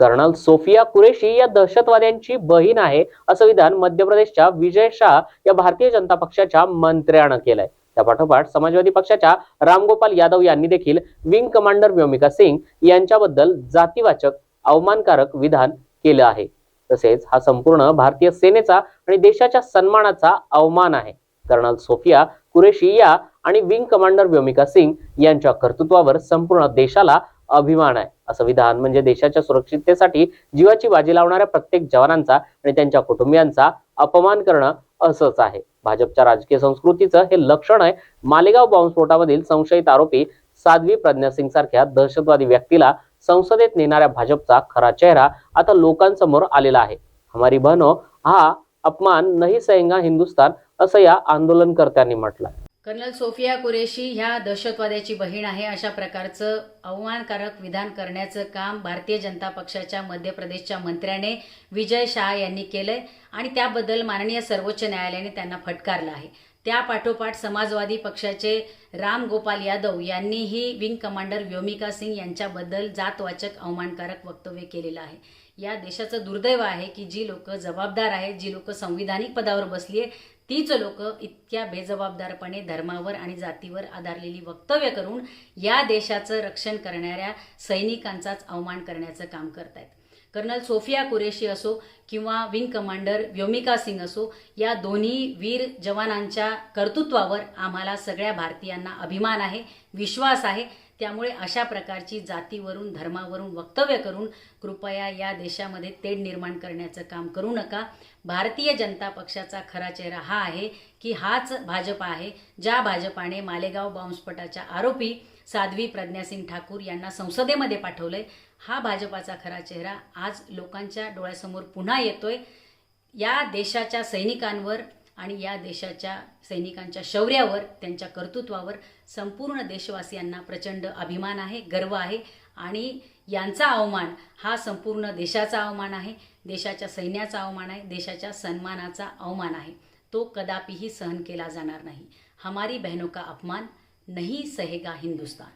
Colonel Sofia Qureshi या दहशतवाद्यांची बहीण आहे असं विधान मध्य प्रदेशच्या विजय शाह या भारतीय जनता पक्षाच्या मंत्र्यानं केलंय. त्या पाठोपाठ समाजवादी पक्षाच्या रामगोपाल यादव यांनी देखील विंग कमांडर व्योमिका सिंग यांच्याबद्दल जातीवाचक अवमानकारक विधान केलं आहे. तसेच हा संपूर्ण भारतीय सेनेचा आणि देशाच्या सन्मानाचा अवमान आहे. कर्नल सोफिया कुरेशी या आणि विंग कमांडर व्योमिका सिंग यांच्या कर्तृत्वावर संपूर्ण देशाला अभिमान आहे. असं विधान म्हणजे देशाच्या सुरक्षिततेसाठी जीवाची बाजी लावणाऱ्या प्रत्येक जवानांचा आणि त्यांच्या कुटुंबियांचा अपमान करणं असंच आहे. भाजपच्या राजकीय संस्कृतीचं हे लक्षण आहे. मालेगाव बॉम्बस्फोटामधील संशयित आरोपी साध्वी प्रज्ञा सिंग सारख्या दहशतवादी व्यक्तीला संसदेत नेणाऱ्या भाजपचा खरा चेहरा आता लोकांसमोर आलेला आहे. हमारी बहनो हा अपमान नाही सहेंगा हिंदुस्तान असं या आंदोलनकर्त्यांनी म्हटलं कर्नल सोफिया कुरेशी ह्या दहशतवाद्याची बहीण आहे. अशा प्रकारचं अवमानकारक विधान करण्याचं काम भारतीय जनता पक्षाच्या मध्य प्रदेशच्या मंत्र्याने विजय शाह यांनी केलंय आणि त्याबद्दल माननीय सर्वोच्च न्यायालयाने त्यांना फटकारलं आहे. त्या पाठोपाठ समाजवादी पक्षाचे राम गोपाल यादव यांनीही विंग कमांडर व्योमिका सिंग यांच्याबद्दल जातवाचक अवमानकारक वक्तव्य केलेलं आहे. या देशाचं दुर्दैव आहे की जी लोक जबाबदार आहेत जी लोक संविधानिक पदावर बसली आहे तीच लोक इतक्या बेजबाबदारपणे धर्मावर आणि जातीवर आधारलेली वक्तव्य करून या देशाचं रक्षण करणाऱ्या सैनिकांचाच अवमान करण्याचं काम करतायत. कर्नल सोफिया कुरेशी असो किंवा विंग कमांडर व्योमिका सिंग असो या दोन्ही वीर जवानांच्या कर्तृत्वावर आम्हाला सगळ्या भारतीयांना अभिमान आहे विश्वास आहे. त्यामुळे अशा प्रकारची जातीवरून धर्मावरून वक्तव्य करून कृपया या देशामध्ये तेढ निर्माण करण्याचं काम करू नका. भारतीय जनता पक्षाचा खरा चेहरा हा आहे की हाच भाजप आहे ज्या भाजपाने मालेगाव बॉम्बस्फोटाच्या आरोपी साध्वी प्रज्ञासिंग ठाकूर यांना संसदेमध्ये पाठवलंय. हा भाजपाचा खरा चेहरा आज लोकांच्या डोळ्यासमोर पुन्हा येतोय. या देशाच्या सैनिकांवर आणि या देशाच्या सैनिकांच्या शौर्यावर त्यांच्या कर्तृत्वावर संपूर्ण देशवासियांना प्रचंड अभिमान आहे गर्व आहे आणि यांचा अवमान हा संपूर्ण देशाचा अवमान आहे देशाच्या सैन्याचा अवमान आहे देशाच्या सन्मानाचा अवमान आहे. तो कदापिही सहन केला जाणार नाही. हमारी बहनों का अपमान नहीं सहेगा हिंदुस्तान.